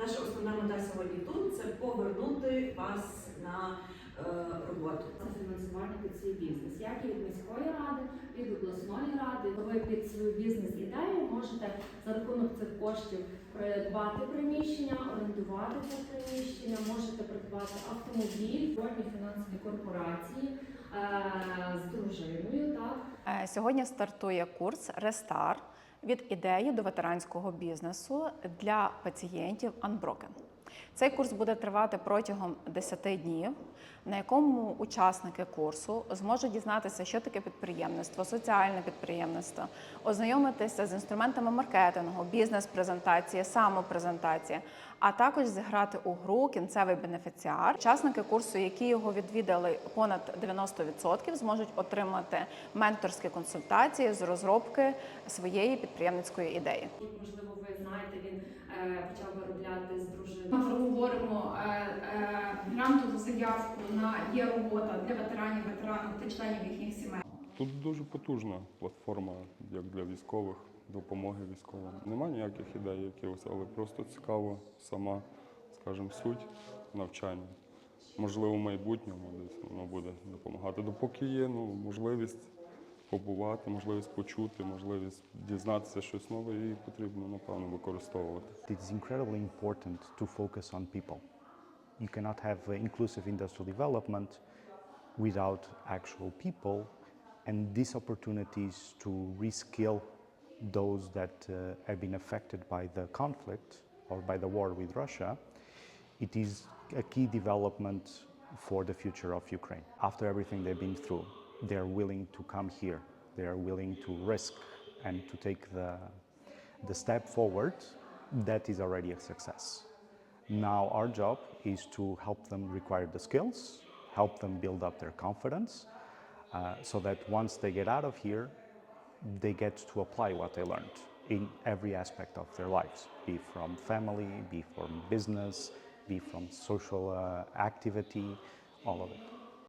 Наша основна мета сьогодні тут це повернути вас на е, роботу. Це фінансування під свій бізнес, як і від міської ради, від обласної ради. Ви під свою бізнес-ідею можете за рахунок цих коштів придбати приміщення, орендувати це приміщення, можете придбати автомобіль, формі фінансові корпорації е, з дружиною. Так Е, Сьогодні стартує курс Рестар від ідеї до ветеранського бізнесу для пацієнтів Unbroken. Цей курс буде тривати протягом 10 днів, на якому учасники курсу зможуть дізнатися, що таке підприємництво, соціальне підприємництво, ознайомитися з інструментами маркетингу, бізнес-презентації, самопрезентації, а також зіграти у гру кінцевий бенефіціар. Учасники курсу, які його відвідали понад 90%, зможуть отримати менторські консультації з розробки своєї підприємницької ідеї. можливо, ви знаєте, він е, почав виробляти з дружиною. Ми проговоримо е, е, грантову заявку на є робота для ветеранів, ветеранів та членів їхніх сімей. Тут дуже потужна платформа, як для військових, допомоги військовим. Нема ніяких ідей якихось, але просто цікаво сама, скажімо, суть навчання. Можливо, в майбутньому десь воно буде допомагати. Допоки є ну, можливість побувати, можливість почути, можливість дізнатися щось нове, її потрібно, напевно, використовувати. It is incredibly important to focus on people. You cannot have uh, inclusive industrial development without actual people, and these opportunities to reskill those that uh, have been affected by the conflict or by the war with Russia, it is a key development for the future of Ukraine. After everything they've been through, they are willing to come here. They are willing to risk and to take the, the step forward. That is already a success. Now, our job is to help them require the skills, help them build up their confidence, uh, so that once they get out of here, they get to apply what they learned in every aspect of their lives be from family, be from business, be from social uh, activity, all of it.